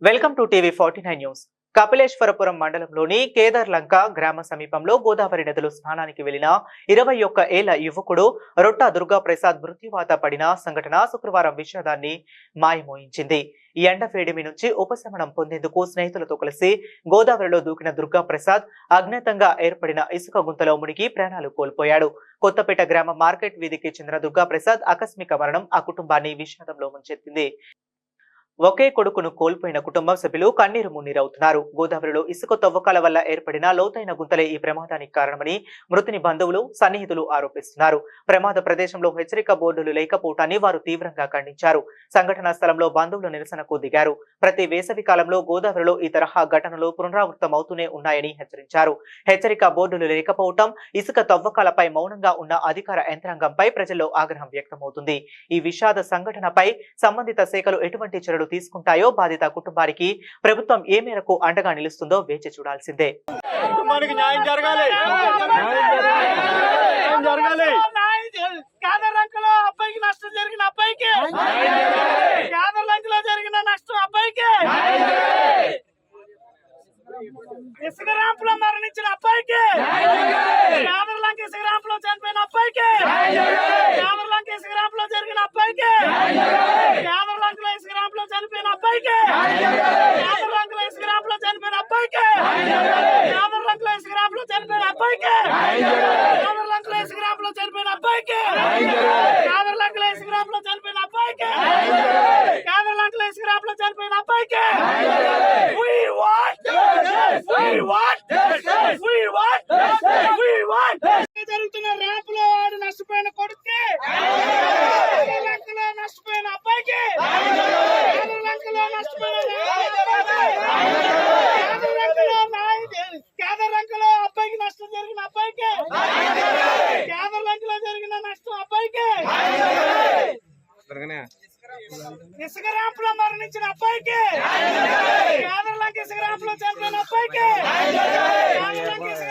Welcome to TV forty nine news. Kapileswarapuram మండలంలోని కేదార్లంక గ్రామ సమీపంలో గోదావరి నదిలో స్నానానికి వెళ్ళిన ఇరవై ఒక్క ఏళ్ళ యువకుడు రొట్ట దుర్గా ప్రసాద్ మృత్యువాత పడిన సంఘటన శుక్రవారం విషాదాన్ని మాయమోయించింది. ఈ ఎండ వేడిమి నుంచి ఉపశమనం పొందేందుకు స్నేహితులతో కలిసి గోదావరిలో దూకిన దుర్గా ప్రసాద్ అజ్ఞాతంగా ఏర్పడిన ఇసుక గుంతలో మునిగి ప్రాణాలు కోల్పోయాడు. కొత్తపేట గ్రామ మార్కెట్ వీధికి చెందిన దుర్గా ప్రసాద్ ఆకస్మిక మరణం ఆ కుటుంబాన్ని విషాదంలో ముంచెత్తింది. ఒకే కొడుకును కోల్పోయిన కుటుంబ సభ్యులు కన్నీరు మున్నీరవుతున్నారు. గోదావరిలో ఇసుక తవ్వకాల వల్ల ఏర్పడిన లోతైన గుంతలే ఈ ప్రమాదానికి కారణమని మృతుని బంధువులు సన్నిహితులు ఆరోపిస్తున్నారు. ప్రమాద ప్రదేశంలో హెచ్చరిక బోర్డులు లేకపోవటాన్ని వారు తీవ్రంగా ఖండించారు. సంఘటనా స్థలంలో బంధువులు నిరసనకు దిగారు. ప్రతి వేసవి కాలంలో గోదావరిలో ఈ తరహా ఘటనలు పునరావృతమవుతూనే ఉన్నాయని హెచ్చరించారు. హెచ్చరిక బోర్డులు లేకపోవటం ఇసుక తవ్వకాలపై మౌనంగా ఉన్న అధికార యంత్రాంగంపై ప్రజల్లో ఆగ్రహం వ్యక్తమవుతుంది. ఈ విషాద సంఘటనపై సంబంధిత శాఖలు ఎటువంటి చర్యలు తీసుకుంటాయో బాధిత కుటుంబానికి ప్రభుత్వం ఏ మేరకు అండగా నిలుస్తుందో వేచి చూడాల్సిందే. కుటుంబానికి న్యాయం జరగాలి. న్యాయం జరగాలి. కేదర్లంకలో అబ్బాయికి నష్టం జరిగిన అబ్బాయికి. కేదర్లంకలో జరిగిన నష్టం అబ్బాయికి. ఇసుక ర్యాంపులో మరణించిన అబ్బాయికి. కేదర్లంక ఇసుక ర్యాంపులో చనిపోయిన అబ్బాయికి. కేదర్లంక ఇసుక ర్యాంపులో జరిగిన అబ్బాయికి. చనిపోయిన అబ్బాయికి. కేదర్లంకలో ఇసుక ర్యాంపులో చనిపోయిన అబ్బాయికి. కేదర్లంకలో ఇసుక లో చనిపోయిన అబ్బాయికి. కేదర్లంకలో ఇసుక లో చనిపోయిన అబ్బాయికి. కేదర్లంకలో ఇసుక లో చనిపోయిన అబ్బాయికి. కేదర్లంకలో ఇసుక లో చనిపోయిన అబ్బాయికి. We want justice! We want. justice! We want justice! We want justice! జరుగుతున్న ర్యాంపులో వాడు నష్టపోయిన కొడుక్కి కేదర్లంకలో నష్టపోయిన అబ్బాయికి కేదర్లంకలో నష్టపోయిన కేదర్లంకలో నాయ- కేదర్లంకలో అబ్బాయికి నష్టం జరిగిన అబ్బాయికి కేదర్లంకలో జరిగిన నష్టం అబ్బాయికి ఇసుక ర్యాంపులో మరణించిన అబ్బాయికి కేదర్లంక ఇసుక ర్యాంపులో చనిపోయిన అబ్బాయికి కేదర్లంక ఇసుక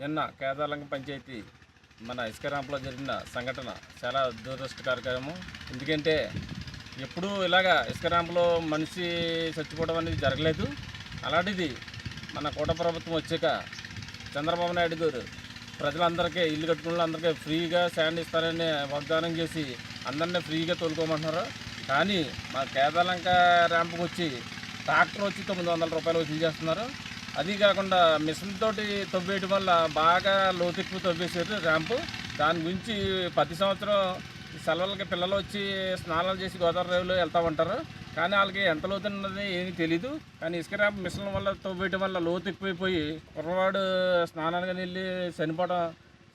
నిన్న కేదార్లంక పంచాయతీ మన ఇసుక జరిగిన సంఘటన చాలా దురదృష్టకరకరము ఎందుకంటే ఎప్పుడూ ఇలాగా ఇసుక మనిషి చచ్చిపోవడం అనేది జరగలేదు. అలాంటిది మన కూట ప్రభుత్వం వచ్చాక చంద్రబాబు నాయుడు గారు ప్రజలందరికీ ఇల్లు కట్టుకున్న అందరికీ ఫ్రీగా శాండ్ ఇస్తారని వాగ్దానం చేసి అందరినీ ఫ్రీగా తోలుకోమంటున్నారు. కానీ మా కేదాలంక ర్యాంపుకి వచ్చి ట్రాక్టర్ వచ్చి తొమ్మిది వందల రూపాయలు వసూలు చేస్తున్నారు. అది కాకుండా మిషన్ తోటి తవ్వేయడం వల్ల బాగా లోతుక్కు తవ్వేశారు ర్యాంపు. దాని గురించి ప్రతి సంవత్సరం సెలవులకి పిల్లలు వచ్చి స్నానాలు చేసి గోదావరి రేవులో వెళ్తూ ఉంటారు. కానీ వాళ్ళకి ఎంత లోతు ఉన్నది ఏమీ తెలీదు. కానీ ఇసుక ర్యాంప్ మిషన్ వల్ల తవ్వేయడం వల్ల లోతు ఎక్కువైపోయి కుర్రవాడు స్నానానికి వెళ్ళి చనిపోవడం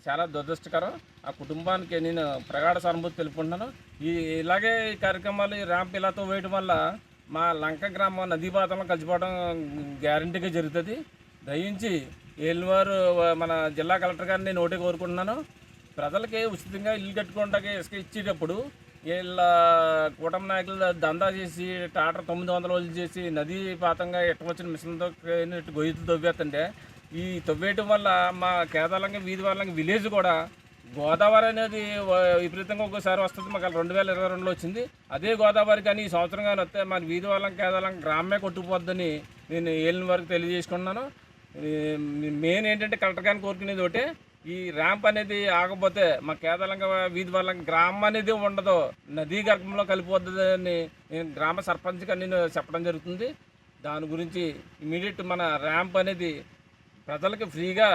చాలా దురదృష్టకరం. ఆ కుటుంబానికి నేను ప్రగాఢ సానుభూతి తెలుపుకుంటున్నాను. ఈ ఇలాగే ఈ కార్యక్రమాలు ఈ ర్యాంప్ ఇలా తవ్వేయడం వల్ల మా లంక గ్రామం నదీ పాతంలో కలిసిపోవడం గ్యారంటీగా జరుగుతుంది. దయించి ఏళ్ళవారు మన జిల్లా కలెక్టర్ గారిని నేను ఒకటే కోరుకుంటున్నాను. ప్రజలకి ఉచితంగా ఇల్లు కట్టుకోవడానికి ఇసుక ఇచ్చేటప్పుడు వీళ్ళ కూటమి నాయకులు దందా చేసి టాటర్ తొమ్మిది వందల రోజులు చేసి నదీ పాతంగా ఎట్టవచ్చిన మిషన్తో గొయ్యలు తవ్వేస్తుంటే ఈ తవ్వేయటం వల్ల మా కేదాలంగా వీధి వాళ్ళకి విలేజ్ కూడా గోదావరి అనేది విపరీతంగా ఒక్కోసారి వస్తుంది. మాకు రెండు వేల ఇరవై రెండులో వచ్చింది. అదే గోదావరి కానీ ఈ సంవత్సరం కానీ వస్తే మన వీధి వాళ్ళం కేదాలం గ్రామమే కొట్టుకుపోద్దని నేను ఏళ్ళని వరకు తెలియజేసుకున్నాను మెయిన్ ఏంటంటే కలెక్టర్ గారిని కోరుకునేది ఒకటే ఈ ర్యాంప్ అనేది ఆగపోతే మా కేదలంగా వీధి వాళ్ళం గ్రామం అనేది ఉండదు. నదీ గర్భంలో కలిపోద్దని నేను గ్రామ సర్పంచ్గా నేను చెప్పడం జరుగుతుంది. దాని గురించి ఇమీడియట్ మన ర్యాంప్ అనేది ప్రజలకు ఫ్రీగా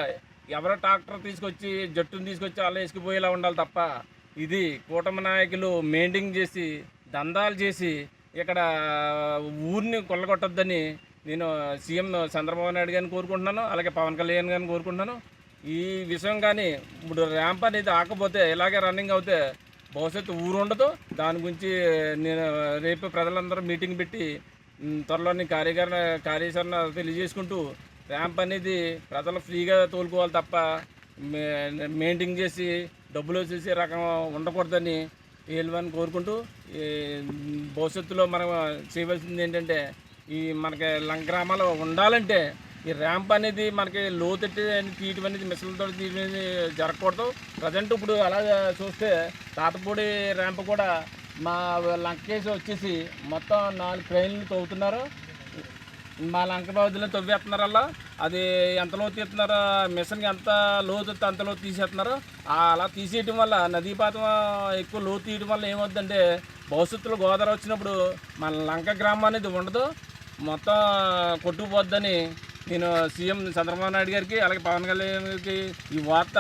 ఎవరో ట్రాక్టర్ తీసుకొచ్చి జట్టును తీసుకొచ్చి అలా వేసుకుపోయేలా ఉండాలి తప్ప ఇది కూటమి నాయకులు మెయింటైన్ చేసి దందాలు చేసి ఇక్కడ ఊరిని కొల్లగొట్టొద్దని నేను సీఎం చంద్రబాబు నాయుడు గారిని కోరుకుంటున్నాను అలాగే పవన్ కళ్యాణ్ గారిని కోరుకుంటున్నాను. ఈ విషయం కానీ ఇప్పుడు ర్యాంప్ అనేది ఆకపోతే ఇలాగే రన్నింగ్ అవుతే భవిష్యత్తు ఊరు ఉండదు దాని గురించి నేను రేపు ప్రజలందరూ మీటింగ్ పెట్టి త్వరలోని కార్యకరణ కార్యాచరణ తెలియజేసుకుంటూ ర్యాంప్ అనేది ప్రజలు ఫ్రీగా తోలుకోవాలి తప్ప మే- మెయింటైన్ చేసి డబ్బులు వచ్చేసి రకం ఉండకూడదని వీళ్ళని కోరుకుంటూ ఈ భవిష్యత్తులో మనం చేయవలసింది ఏంటంటే ఈ మనకి లంక గ్రామాలు ఉండాలంటే ఈ ర్యాంప్ అనేది మనకి లోతెట్టి తీయటం అనేది మిషన్లతో తీయటం అనేది జరగకూడదు. ప్రజెంట్ ఇప్పుడు అలా చూస్తే తాతపూడి ర్యాంప్ కూడా మా లంకేసి వచ్చేసి మొత్తం నాలుగు ట్రైన్లు తవ్వుతున్నారు. మా లంక బావుదిలో తవ్వేస్తున్నారల్లా. అది ఎంత లోతు తీస్తున్నారో మిషన్కి ఎంత లోతు అంత లోతు తీసేస్తున్నారు అలా తీసేయటం వల్ల నదీపాతం ఎక్కువ లోతు తీయడం వల్ల ఏమవుతుందంటే భవిష్యత్తులో గోదావరి వచ్చినప్పుడు మన లంక గ్రామం అనేది ఉండదు. మొత్తం కొట్టుకుపోద్దని నేను సీఎం చంద్రబాబు నాయుడు గారికి అలాగే పవన్ కళ్యాణ్కి ఈ వార్త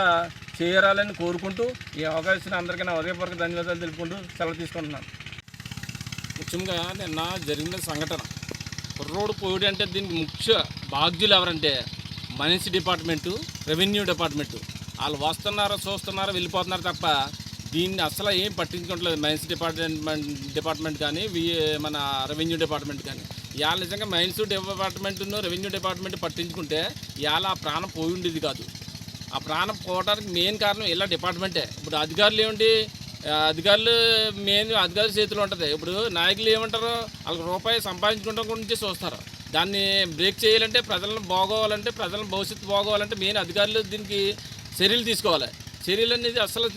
చేరాలని కోరుకుంటూ ఈ అవకాశం అందరికీ నా హృదయపూర్వక ధన్యవాదాలు తెలుపుకుంటూ సెలవు తీసుకుంటున్నాను. ముఖ్యంగా నిన్న జరిగిన సంఘటన. కుర్రోడు పోయిడు అంటే దీనికి ముఖ్య బాధ్యులు ఎవరంటే మనిషి డిపార్ట్మెంటు రెవెన్యూ డిపార్ట్మెంటు. వాళ్ళు వస్తున్నారో చూస్తున్నారో వెళ్ళిపోతున్నారు తప్ప దీన్ని అసలు ఏం పట్టించుకోవట్లేదు మైన్స్ డిపార్ట్మెంట్ డిపార్ట్మెంట్ కానీ వి మన రెవెన్యూ డిపార్ట్మెంట్ కానీ. ఇవాళ నిజంగా మైన్స్ డిపార్ట్మెంట్ను రెవెన్యూ డిపార్ట్మెంట్ పట్టించుకుంటే ఇవాళ ఆ ప్రాణం పోయి ఉండేది కాదు. ఆ ప్రాణం పోవడానికి మెయిన్ కారణం ఇలా డిపార్ట్మెంటే. ఇప్పుడు అధికారులు ఏమిటి అధికారులు మెయిన్ అధికారుల చేతిలో ఉంటుంది. ఇప్పుడు నాయకులు ఏమంటారు? వాళ్ళకి రూపాయి సంపాదించుకోవడం గురించి చూస్తారు. దాన్ని బ్రేక్ చేయాలంటే ప్రజలను బాగోవాలంటే ప్రజల భవిష్యత్తు బాగోవాలంటే మెయిన్ అధికారులు దీనికి చర్యలు తీసుకోవాలి. చర్యలు అనేది అసలు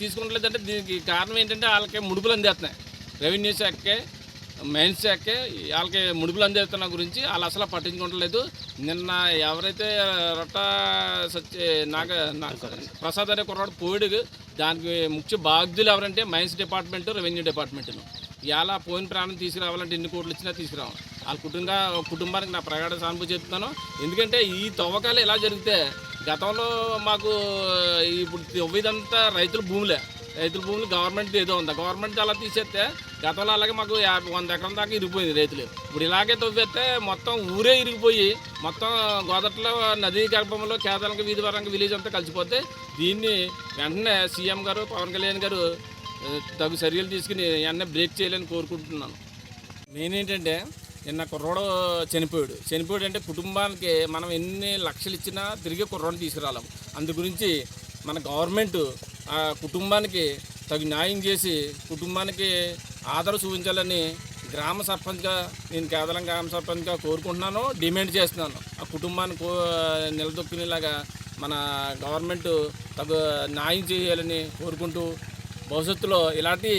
తీసుకుంటలేదంటే దీనికి కారణం ఏంటంటే వాళ్ళకి ముడుపులు అందేస్తున్నాయి. రెవెన్యూ శాఖకే మైన్స్ శాఖకే వాళ్ళకి ముడుపులు అందేస్తున్న గురించి వాళ్ళు అసలు పట్టించుకోవట్లేదు నిన్న ఎవరైతే రొట్ట సత్య నాగ ప్రసాద్ అనే కుర్రాడు పోయిడు దానికి ముఖ్య బాధ్యులు ఎవరంటే మైన్స్ డిపార్ట్మెంట్ రెవెన్యూ డిపార్ట్మెంట్ను. ఇలా పోయిన ప్రాణం తీసుకురావాలంటే ఎన్ని కోట్లు ఇచ్చినా తీసుకురావాలి. వాళ్ళ కుటుంబ కుటుంబానికి నా ప్రగాఢ సానుభూతి చెప్తున్నాను. ఎందుకంటే ఈ తవ్వకాలు ఎలా జరిగితే గతంలో మాకు ఇప్పుడు ఇదంతా రైతుల భూములే. రైతుల భూములు గవర్నమెంట్ ఏదో ఉందా. గవర్నమెంట్ అలా తీసేస్తే గతంలో అలాగే మాకు యాభై వంద ఎకరం దాకా ఇరిగిపోయింది రైతులు. ఇప్పుడు ఇలాగే తవ్వేస్తే మొత్తం ఊరే ఇరిగిపోయి మొత్తం గోదట్లో నదీ గర్భంలో కేదాలంక వీధి వరంగ విలేజ్ అంతా కలిసిపోతే దీన్ని వెంటనే సీఎం గారు పవన్ కళ్యాణ్ గారు తగు చర్యలు తీసుకుని వెంటనే బ్రేక్ చేయాలని కోరుకుంటున్నాను. మెయిన్ ఏంటంటే నిన్న కుర్రోడు చనిపోయాడు. చనిపోయాడు అంటే కుటుంబానికి మనం ఎన్ని లక్షలు ఇచ్చినా తిరిగి కుర్రోడు తీసుకురాలేం అందు గురించి మన గవర్నమెంట్ ఆ కుటుంబానికి తగు న్యాయం చేసి కుటుంబానికి ఆదరణ చూపించాలని గ్రామ సర్పంచ్గా నేను కేవలం గ్రామ సర్పంచ్గా కోరుకుంటున్నాను డిమాండ్ చేస్తున్నాను. ఆ కుటుంబాన్ని కో నిలదొక్కునేలాగా మన గవర్నమెంట్ తగు న్యాయం చేయాలని కోరుకుంటూ భవిష్యత్తులో ఇలాంటి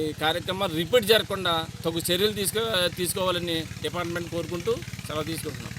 ఈ కార్యక్రమాలు రిపీట్ జరగకుండా తగు చర్యలు తీసుకో తీసుకోవాలని డిపార్ట్మెంట్ కోరుకుంటూ సెలవు తీసుకుంటున్నాం.